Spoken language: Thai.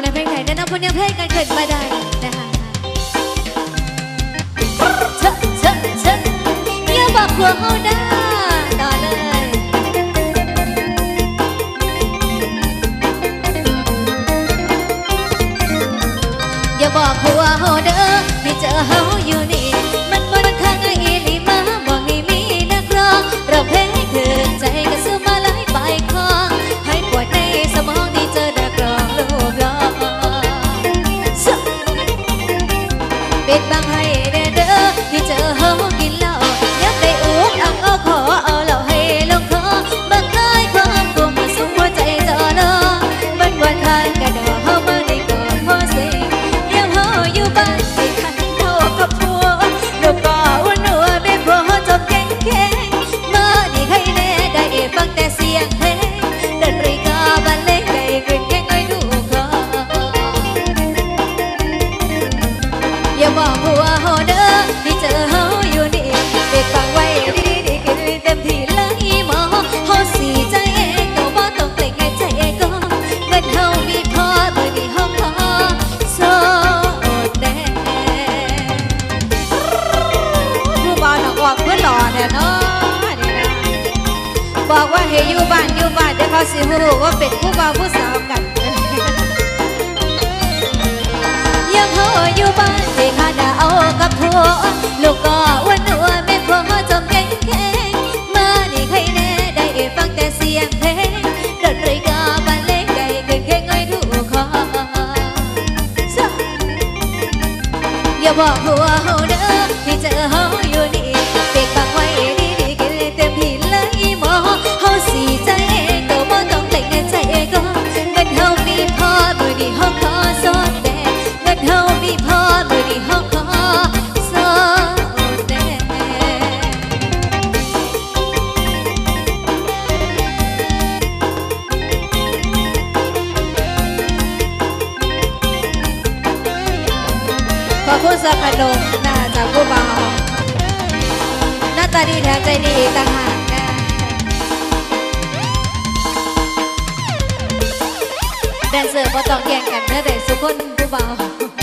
คนในเพลงไทยแนะนำคนยังเพลงกันเกิดมาได้นะคะเชอะเชอะเชอะอย่าบอกพวเขาได้ต่อเลย อย่าบอกหัวเฮาเด้อให้เจอเฮาอยู่นี่ บอกผัวเฮาเด้อที่เจอเฮาอยู่นี่เด็กฟังไว้ดีดีกินเต็มที่เลยหมอเฮาสีใจเองก็บ่ต้องเกรงใจเองก็เงินเฮามีพอเมื่อนี้เฮาพอโสดแน่ผู้บ่าวหนองออกเพื่อหล่อแน่เนาะบอกว่าให้อยู่บ้านอยู่บ้านเดี๋ยวเขาสิรู้ว่าเป็นผู้บ่าวผู้สาวกัน สียงเพลงดนตรีก็บรรเลงได้เกินแค่ง่อยถูกคออย่าบอกหัว ขอบคุณสำหรับขนมนะจากผู้บ่าวหน้าตาดีแถมใจดีอีกต่างหากนะแดนเซอร์ก็ต้องแย่งกันนะแต่สุขคนผู้บ่าว